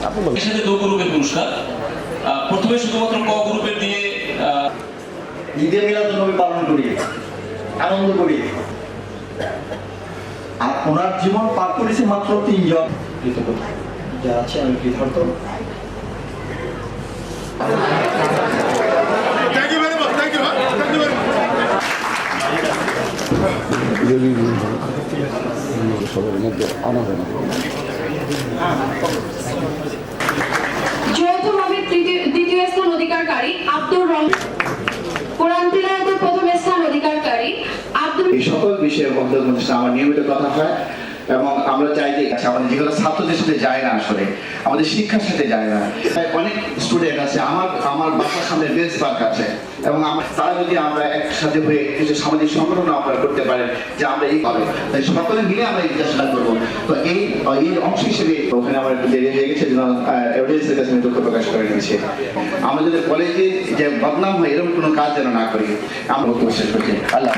এর সাথে দো গ্রুপের পুরস্কার প্রথমে শুধুমাত্র ক গ্রুপের দিয়ে ঈদে মিলাদ নবী পালন করি আনন্দ করি আর ওনার জীবন পার করেছে মাত্র তিনজন কৃতজ্ঞতা যা আছে আমি কৃতার্থ Thank you very much. Thank you. huh? Thank you very much. সবার মধ্যে আনা হয় না যৌথভাবে তৃতীয় দ্বিতীয় স্থান অধিকারকারী রহমান। কোরআন তিলাওয়াতের প্রথম স্থান অধিকারকারী আব্দুল এই সকল বিষয়ে অনুষ্ঠানে আমার নিয়মিত কথা হয়। এবং আমরা চাই যে আমাদের যেগুলো ছাত্রদের সাথে যায় না আসলে, আমাদের শিক্ষার সাথে যায় না। অনেক স্টুডেন্ট আছে, আমার আমার বাসার সামনে বেঞ্চ পার্ক আছে, এবং আমার, তারা যদি আমরা একসাথে হয়ে কিছু সামাজিক সংগঠন আপনারা করতে পারেন, যে আমরা এই পাবে। তাই সকলে মিলে আমরা এই চেষ্টা করব। তো এই এই অংশ হিসেবে ওখানে আমার একটু দেরি হয়ে গেছে এভিডেন্সের কাছে আমি দুঃখ প্রকাশ করে নিয়েছি। আমরা যদি কলেজে যে বদনাম হয়, এরকম কোনো কাজ যেন না করি, আমরা শেষ করছি। আল্লাহ।